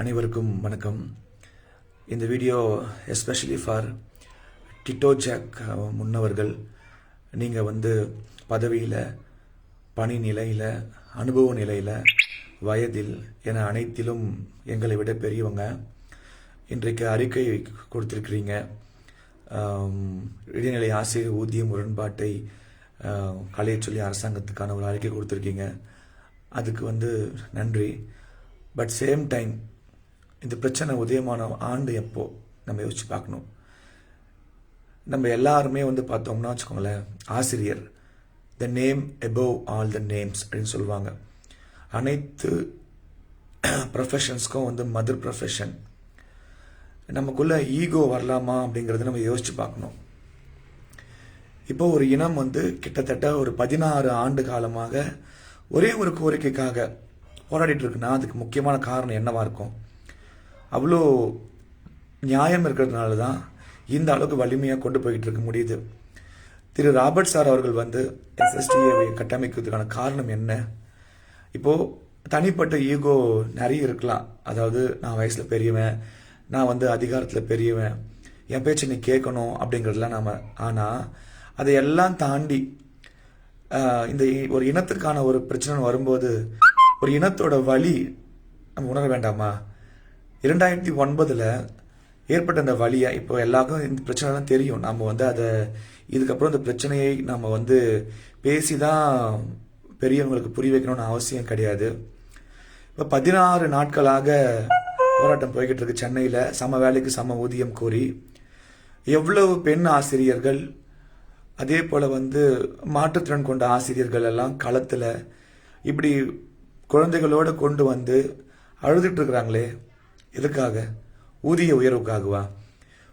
அனைவருக்கும் வணக்கம். இந்த video especially for Tito jack முன்னவர்கள் நீங்கள் வந்து பதவியில் பணி நிலையில் அனுபவ நிலையில் வயதில் என அனைத்திலும் எங்களை விட பெரியவங்க. இன்றைக்கு அறிக்கை கொடுத்துருக்கிறீங்க. இடைநிலை ஆசிரியர் ஊதிய முரண்பாட்டை ஆஹ், சொல்லி அரசாங்கத்துக்கான ஒரு அறிக்கை கொடுத்துருக்கீங்க. அதுக்கு வந்து நன்றி. பட் சேம் டைம் இந்த பிரச்சனை உதயமான ஆண்டு எப்போ நம்ம யோசிச்சு பார்க்கணும்? நம்ம எல்லாருமே வந்து பார்த்தோம்னா வச்சுக்கோங்களேன் ஆசிரியர் the name above all the names அப்படின்னு சொல்லுவாங்க. அனைத்து ப்ரொஃபஷன்ஸ்க்கும் வந்து மதர் ப்ரொஃபஷன் நமக்குள்ளே ஈகோ வரலாமா அப்படிங்கிறத நம்ம யோசிச்சு பார்க்கணும். இப்போ ஒரு இனம் வந்து கிட்டத்தட்ட ஒரு பதினாறு ஆண்டு காலமாக ஒரே ஒரு கோரிக்கைக்காக போராடிட்டு இருக்குன்னா அதுக்கு முக்கியமான காரணம் என்னவா இருக்கும்? அவ்வளோ நியாயம் இருக்கிறதுனால தான் இந்த அளவுக்கு வலிமையாக கொண்டு போய்கிட்டு இருக்க முடியுது. திரு ராபர்ட் சார் அவர்கள் வந்து எஸ்எஸ்டிஏவை கட்டமைக்கிறதுக்கான காரணம் என்ன? இப்போது தனிப்பட்ட ஈகோ நிறைய இருக்கலாம். அதாவது நான் வயசில் பெரியவன் நான் வந்து அதிகாரத்தில் பெரியவன் என் பேச்சு நீ கேட்கணும் அப்படிங்கிறதுலாம் நாம் ஆனால் அதையெல்லாம் தாண்டி இந்த இ- ஒரு இனத்துக்கான ஒரு பிரச்சனை வரும்போது ஒரு இனத்தோட வழி நம்ம உணர வேண்டாமா? இரண்டாயிரத்தி ஒன்பதில் ஏற்பட்ட அந்த வழியை இப்போ எல்லாருக்கும் இந்த பிரச்சனைலாம் தெரியும். நம்ம வந்து அதை இதுக்கப்புறம் இந்த பிரச்சனையை நம்ம வந்து பேசி தான் பெரியவங்களுக்கு புரிய வைக்கணும்னு அவசியம் கிடையாது. இப்போ பதினாறு நாட்களாக போராட்டம் போய்கிட்டு இருக்கு சென்னையில். சம வேலைக்கு சம ஊதியம் கோரி எவ்வளவு பெண் ஆசிரியர்கள் அதே போல் வந்து மாற்றுத்திறன் கொண்ட ஆசிரியர்கள் எல்லாம் களத்தில் இப்படி குழந்தைகளோடு கொண்டு வந்து அழுதுட்டு இருக்கிறாங்களே. எதுக்காக? ஊதிய உயர்வுக்காகவா?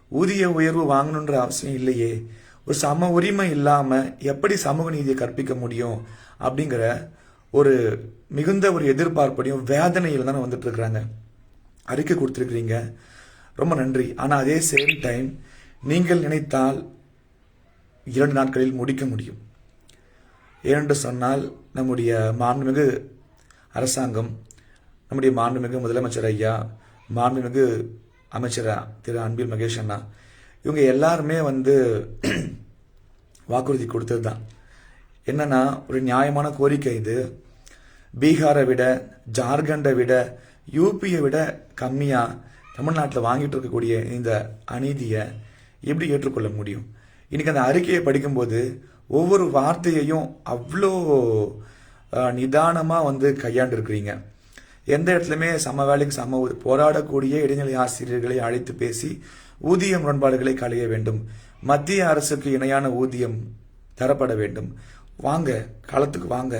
ஊதிய உயர்வு வாங்கணுன்ற அவசியம் இல்லையே. ஒரு சம உரிமை இல்லாமல் எப்படி சமூக நீதியை கற்பிக்க முடியும்? அப்படிங்கிற ஒரு மிகுந்த ஒரு எதிர்பார்ப்பையும் வேதனையில் தானே வந்துட்டுருக்குறாங்க. அறிக்கை கொடுத்துருக்குறீங்க. ரொம்ப நன்றி. ஆனால் அதே சேம் டைம் நீங்கள் நினைத்தால் இரண்டு நாட்களில் முடிக்க முடியும். ஏனென்று சொன்னால் நம்முடைய மாண்புமிகு அரசாங்கம் நம்முடைய மாண்புமிகு முதலமைச்சர் ஐயா மாண்புமிகு அமைச்சர் திரு அன்பில் மகேஷ் அண்ணா இவங்க எல்லாருமே வந்து வாக்குறுதி கொடுத்தது தான் என்னென்னா ஒரு நியாயமான கோரிக்கை இது. பீகாரை விட ஜார்க்கண்டை விட யூபியை விட கம்மியாக தமிழ்நாட்டில் வாங்கிட்டு இருக்கக்கூடிய இந்த அநீதியை எப்படி ஏற்றுக்கொள்ள முடியும்? இன்றைக்கி அந்த அறிக்கையை படிக்கும்போது ஒவ்வொரு வார்த்தையையும் அவ்வளோ நிதானமாக வந்து கையாண்டுருக்கிறீங்க. எந்த இடத்துலையுமே சம வேலைக்கு சம ஊ- போராடக்கூடிய இடைநிலை ஆசிரியர்களை அழைத்து பேசி ஊதிய முரண்பாடுகளை களைய வேண்டும். மத்திய அரசுக்கு இணையான ஊதியம் தரப்பட வேண்டும். வாங்க களத்துக்கு வாங்க.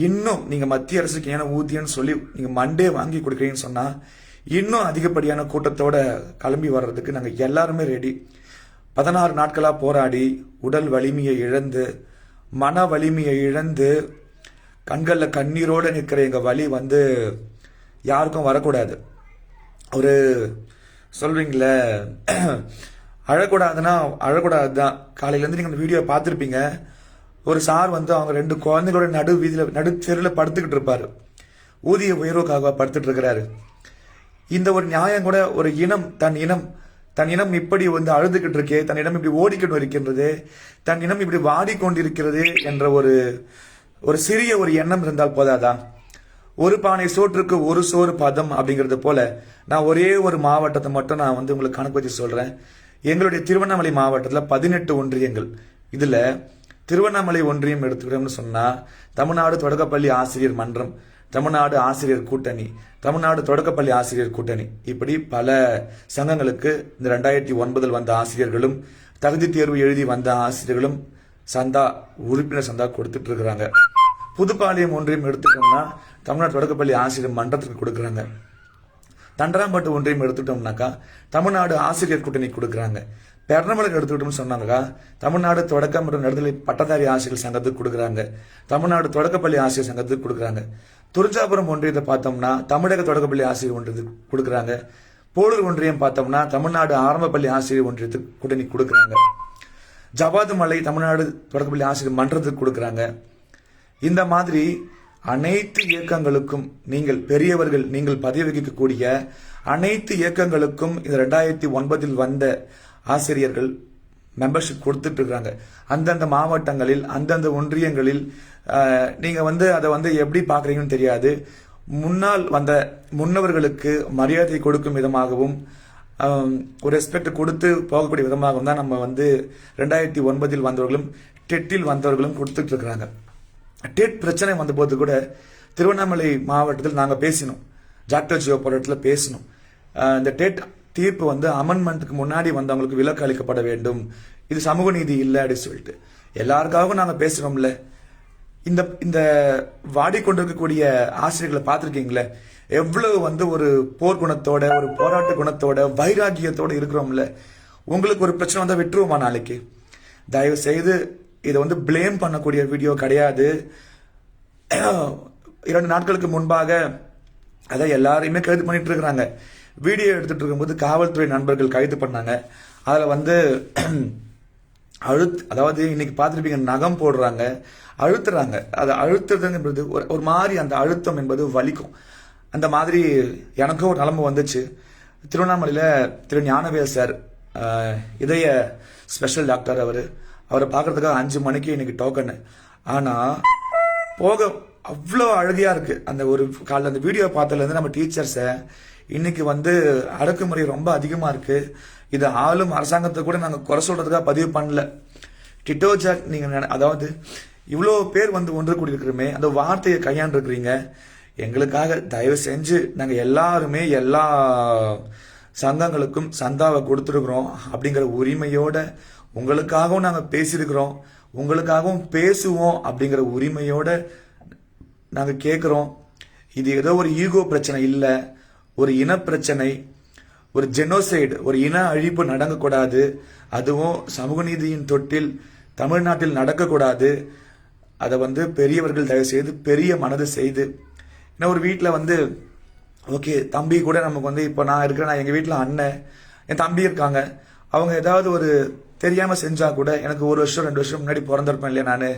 இன்னும் நீங்கள் மத்திய அரசுக்கு ஏன்னா ஊதியம்னு சொல்லி நீங்கள் மண்டே வாங்கி கொடுக்குறீங்கன்னு சொன்னால் இன்னும் அதிகப்படியான கூட்டத்தோட கிளம்பி வர்றதுக்கு நாங்கள் எல்லாருமே ரெடி பதினாறு நாட்களாக போராடி உடல் வலிமையை இழந்து மன வலிமையை இழந்து கண்களில் கண்ணீரோடு நிற்கிற எங்கள் வழி வந்து யாருக்கும் வரக்கூடாது. ஒரு சொல்றீங்களே அழக்கூடாதுன்னா அழக்கூடாது தான் காலையிலேருந்து நீங்கள் அந்த வீடியோ பார்த்துருப்பீங்க. ஒரு சார் வந்து அவங்க ரெண்டு குழந்தைகளோட நடு வீதியில் நடு தெருவில் படுத்துக்கிட்டு இருப்பார். ஊதிய உயர்வுக்காக படுத்துட்டு இருக்கிறாரு. இந்த ஒரு நியாயம் கூட ஒரு இனம் தன் இனம் தன் இனம் இப்படி வந்து அழுதுகிட்டு இருக்கே தன் இனம் இப்படி ஓடிக்கிட்டு இருக்கின்றது தன் இனம் இப்படி வாடிக்கொண்டிருக்கிறது என்ற ஒரு ஒரு சிறிய ஒரு எண்ணம் இருந்தால் போதாதா? ஒரு பானை சோற்றுக்கு ஒரு சோறு பதம் அப்படிங்கிறது போல நான் ஒரே ஒரு மாவட்டத்தை மட்டும் நான் வந்து உங்களுக்கு கணக்கு வச்சு சொல்கிறேன் எங்களுடைய திருவண்ணாமலை மாவட்டத்தில் பதினெட்டு ஒன்றியங்கள். இதில் திருவண்ணாமலை ஒன்றியம் எடுத்துக்கிறோம்னு சொன்னால் தமிழ்நாடு தொடக்கப்பள்ளி ஆசிரியர் மன்றம் தமிழ்நாடு ஆசிரியர் கூட்டணி தமிழ்நாடு தொடக்கப்பள்ளி ஆசிரியர் கூட்டணி. இப்படி பல சங்கங்களுக்கு இந்த ரெண்டாயிரத்தி ஒன்பதில் வந்த ஆசிரியர்களும் தகுதி தேர்வு எழுதி வந்த ஆசிரியர்களும் சந்தா உறுப்பினர் சந்தா கொடுத்துட்டு இருக்கிறாங்க. புதுப்பாளையம் ஒன்றியம் எடுத்துட்டோம்னா தமிழ்நாடு தொடக்கப்பள்ளி ஆசிரியர் மன்றத்துக்கு கொடுக்குறாங்க. தண்டராம்பட்டு ஒன்றியம் எடுத்துட்டோம்னாக்கா தமிழ்நாடு ஆசிரியர் கூட்டணி கொடுக்குறாங்க. பெரணமலுக்கு எடுத்துக்கிட்டோம்னு சொன்னாங்கக்கா தமிழ்நாடு தொடக்க மற்றும் நடுநிலை பட்டதாரி ஆசிரியர் சங்கத்துக்கு கொடுக்குறாங்க. தமிழ்நாடு தொடக்கப்பள்ளி ஆசிரியர் சங்கத்துக்கு கொடுக்குறாங்க. துரிஞ்சாபுரம் ஒன்றியத்தை பார்த்தோம்னா தமிழக தொடக்கப்பள்ளி ஆசிரியர் ஒன்றியத்துக்கு கொடுக்குறாங்க. போலூர் ஒன்றியம் பார்த்தோம்னா தமிழ்நாடு ஆரம்பப்பள்ளி ஆசிரியர் ஒன்றியத்துக்கு கூட்டணி கொடுக்குறாங்க. ஜவாது மலை தமிழ்நாடு தொடக்கப்பள்ளி ஆசிரியர் மன்றத்துக்கு கொடுக்குறாங்க. இந்த மாதிரி அனைத்து இயக்கங்களுக்கும் நீங்கள் பெரியவர்கள் நீங்கள் பதவி வகிக்கக்கூடிய அனைத்து இயக்கங்களுக்கும் இந்த ரெண்டாயிரத்தி ஒன்பதில் வந்த ஆசிரியர்கள் மெம்பர்ஷிப் கொடுத்துட்டு இருக்கிறாங்க அந்தந்த மாவட்டங்களில் அந்தந்த ஒன்றியங்களில் நீங்கள் வந்து அதை வந்து எப்படி பார்க்குறீங்கன்னு தெரியாது. முன்னால் வந்த முன்னவர்களுக்கு மரியாதை கொடுக்கும் விதமாகவும் ஒரு ரெஸ்பெக்ட் கொடுத்து போகக்கூடிய விதமாகவும் தான் நம்ம வந்து ரெண்டாயிரத்தி ஒன்பதில் வந்தவர்களும் டெட்டில் வந்தவர்களும் கொடுத்துட்டு இருக்கிறாங்க. டெட் பிரச்சனை வந்தபோது கூட திருவண்ணாமலை மாவட்டத்தில் நாங்கள் பேசினோம். டாக்டர் ஜியோ போராட்டத்தில் பேசினோம். இந்த டெட் தீர்ப்பு வந்து அமெண்ட்மெண்ட்டுக்கு முன்னாடி வந்தவங்களுக்கு விலக்கு அளிக்கப்பட வேண்டும். இது சமூக நீதி இல்லை அப்படின்னு சொல்லிட்டு. எல்லாருக்காகவும் நாங்கள் பேசுகிறோம்ல இந்த இந்த வாடிக்கொண்டிருக்கக்கூடிய ஆசிரியர்களை பார்த்துருக்கீங்களே? எவ்வளவு வந்து ஒரு போர் குணத்தோட ஒரு போராட்ட குணத்தோட வைராக்கியத்தோட இருக்கிறோம்ல. உங்களுக்கு ஒரு பிரச்சனை வந்தால் விட்டுருவோமா நாளைக்கு? தயவு செய்து இதை வந்து ப்ளேம் பண்ணக்கூடிய வீடியோ கிடையாது. இரண்டு நாட்களுக்கு முன்பாக அதை எல்லாரையுமே கைது பண்ணிட்டு இருக்கிறாங்க. வீடியோ எடுத்துட்டு இருக்கும்போது காவல்துறை நண்பர்கள் கைது பண்ணாங்க. அதில் வந்து அழுத் அதாவது இன்னைக்கு பார்த்துருப்பீங்க நகம் போடுறாங்க அழுத்துறாங்க. அழுத்துறது அழுத்துறதுங்கிறது ஒரு ஒரு மாதிரி அந்த அழுத்தம் என்பது வலிக்கும். அந்த மாதிரி எனக்கும் ஒரு நிலைமை வந்துச்சு. திருவண்ணாமலையில் திரு ஞானவேல் சார் இதய ஸ்பெஷல் டாக்டர் அவர். அவரை பார்க்கறதுக்காக அஞ்சு மணிக்கு இன்னைக்கு டோக்கனு ஆனால் போக அவ்வளோ அழகியா இருக்குது அந்த ஒரு காலைல அந்த வீடியோ பார்த்ததுலேருந்து நம்ம டீச்சர்ஸை இன்னைக்கு வந்து அடக்குமுறை ரொம்ப அதிகமாக இருக்குது இது ஆளும் அரசாங்கத்தை கூட நாங்கள் குறை சொல்கிறதுக்காக பதிவு பண்ணல. டிட்டோ ஜாக் நீங்கள் அதாவது இவ்வளோ பேர் வந்து ஒன்று கூடியிருக்கிறோமே அந்த வார்த்தையை கையாண்டுருக்கிறீங்க. எங்களுக்காக தயவு செஞ்சு நாங்கள் எல்லாருமே எல்லா சங்கங்களுக்கும் சந்தாவை கொடுத்துருக்குறோம் அப்படிங்கிற உரிமையோட உங்களுக்காகவும் நாங்கள் பேசியிருக்கிறோம் உங்களுக்காகவும் பேசுவோம் அப்படிங்கிற உரிமையோடு நாங்கள் கேட்குறோம் இது ஏதோ ஒரு ஈகோ பிரச்சனை இல்லை ஒரு இன பிரச்சனை ஒரு ஜெனோசைடு ஒரு இன அழிப்பு நடக்கக்கூடாது. அதுவும் சமூக நீதியின் தொட்டில் தமிழ்நாட்டில் நடக்கக்கூடாது. அதை வந்து பெரியவர்கள் தயவு செய்து பெரிய மனது செய்து. ஏன்னா ஒரு வீட்டில் வந்து ஓகே தம்பி கூட நமக்கு வந்து இப்போ நான் இருக்கிறேன் நான் எங்கள் வீட்டில் அண்ணன் என் தம்பி இருக்காங்க. அவங்க ஏதாவது ஒரு தெரியாமல் செஞ்சா கூட எனக்கு ஒரு வருஷம் ரெண்டு வருஷம் முன்னாடி பிறந்திருப்பேன் இல்லையா நான்?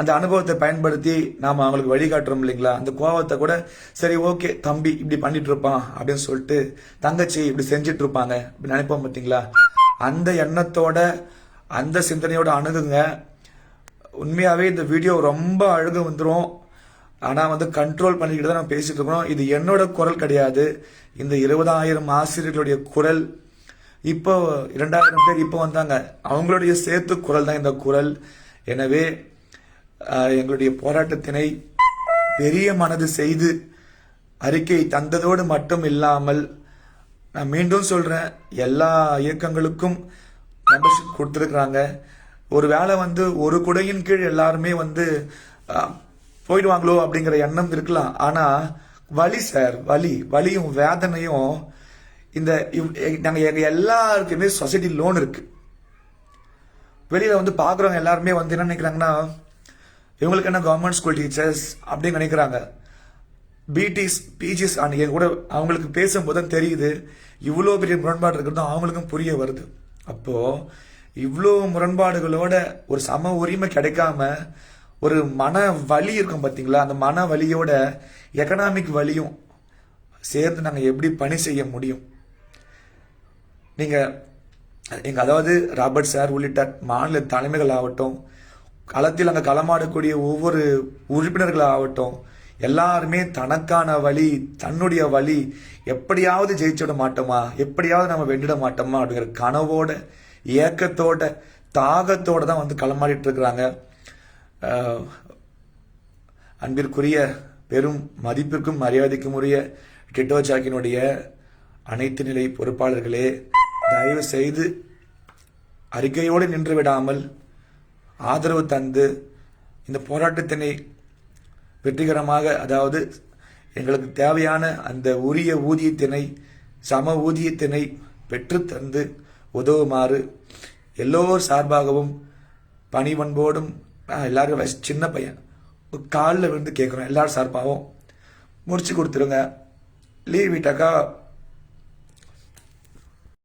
அந்த அனுபவத்தை பயன்படுத்தி நாம் அவங்களுக்கு வழிகாட்டுறோம் இல்லைங்களா? அந்த கோபத்தை கூட சரி ஓகே தம்பி இப்படி பண்ணிட்டு இருப்பான் அப்படின்னு சொல்லிட்டு தங்கச்சி இப்படி செஞ்சுட்டு இருப்பாங்க இப்படி நினைப்போம் பார்த்தீங்களா அந்த எண்ணத்தோட அந்த சிந்தனையோட அணுகுங்க. உண்மையாகவே இந்த வீடியோ ரொம்ப அழுக வந்துடும் ஆனால் வந்து கண்ட்ரோல் பண்ணிக்கிட்டு தான் நம்ம பேசிகிட்டு இருக்கிறோம் இது என்னோட குரல் கிடையாது. இந்த இருபதாயிரம் ஆசிரியர்களுடைய குரல் இப்போ இரண்டாயிரம் பேர் இப்போ வந்தாங்க. அவங்களுடைய சேர்த்து குரல் தான் இந்த குரல். எனவே எங்களுடைய போராட்டத்தினை பெரிய மனது செய்து அறிக்கை தந்ததோடு மட்டும் இல்லாமல் நான் மீண்டும் சொல்றேன் எல்லா இயக்கங்களுக்கும் மெம்பர்ஷிப் கொடுத்துருக்குறாங்க. ஒரு வேளை வந்து ஒரு குடையின் கீழ் எல்லாருமே வந்து போயிடுவாங்களோ அப்படிங்கிற எண்ணம் இருக்கலாம். ஆனால் வலி சார் வலி வலியும் வேதனையும் இந்த இவ்- எ- எல்லாருக்குமே சொசைட்டி லோன் இருக்கு. வெளியில் வந்து பார்க்குறவங்க எல்லாருமே வந்து என்ன நினைக்கிறாங்கன்னா இவங்களுக்கு என்ன கவர்மெண்ட் ஸ்கூல் டீச்சர்ஸ் அப்படின்னு நினைக்கிறாங்க. பிடிஸ் பிஜிஸ் அன்னைக்கு கூட அவங்களுக்கு பேசும்போது தான் தெரியுது இவ்வளோ பெரிய முரண்பாடு இருக்கிறதும் அவங்களுக்கும் புரிய வருது. அப்போது இவ்வளோ முரண்பாடுகளோட ஒரு சம உரிமை கிடைக்காம ஒரு மன வலி இருக்கும் பார்த்தீங்களா அந்த மன வலியோட எக்கனாமிக் வலியும் சேர்ந்து நாங்கள் எப்படி பணி செய்ய முடியும்? நீங்கள் எங்கள் அதாவது ராபர்ட் சார் உள்ளிட்ட மாநில தலைமைகள் ஆகட்டும் களத்தில் அங்கே களமாடக்கூடிய ஒவ்வொரு உறுப்பினர்கள் ஆகட்டும் எல்லாருமே தனக்கான வழி தன்னுடைய வழி எப்படியாவது ஜெயிச்சிட மாட்டோமா எப்படியாவது நம்ம வென்றிட மாட்டோமா அப்படிங்கிற கனவோட ஏக்கத்தோட தாகத்தோட தான் வந்து களமாடிட்டு இருக்கிறாங்க. அன்பிற்குரிய பெரும் மதிப்பிற்கும் மரியாதைக்கும் உரிய டிட்டோ ஜாக்கினுடைய அனைத்து நிலை பொறுப்பாளர்களே தயவு செய்து அறிக்கையோடு நின்று விடாமல் ஆதரவு தந்து இந்த போராட்டத்தினை வெற்றிகரமாக அதாவது எங்களுக்கு தேவையான அந்த உரிய ஊதியத்தினை சம ஊதியத்தினை பெற்று தந்து உதவுமாறு எல்லோர் சார்பாகவும் பணிவன்போடும் எல்லாரும் வயசு சின்ன பையன் காலில் விழுந்து கேட்குறோம். எல்லாரும் சார்பாகவும் முடிச்சு கொடுத்துருங்க. லீவ் விட்டாக்கா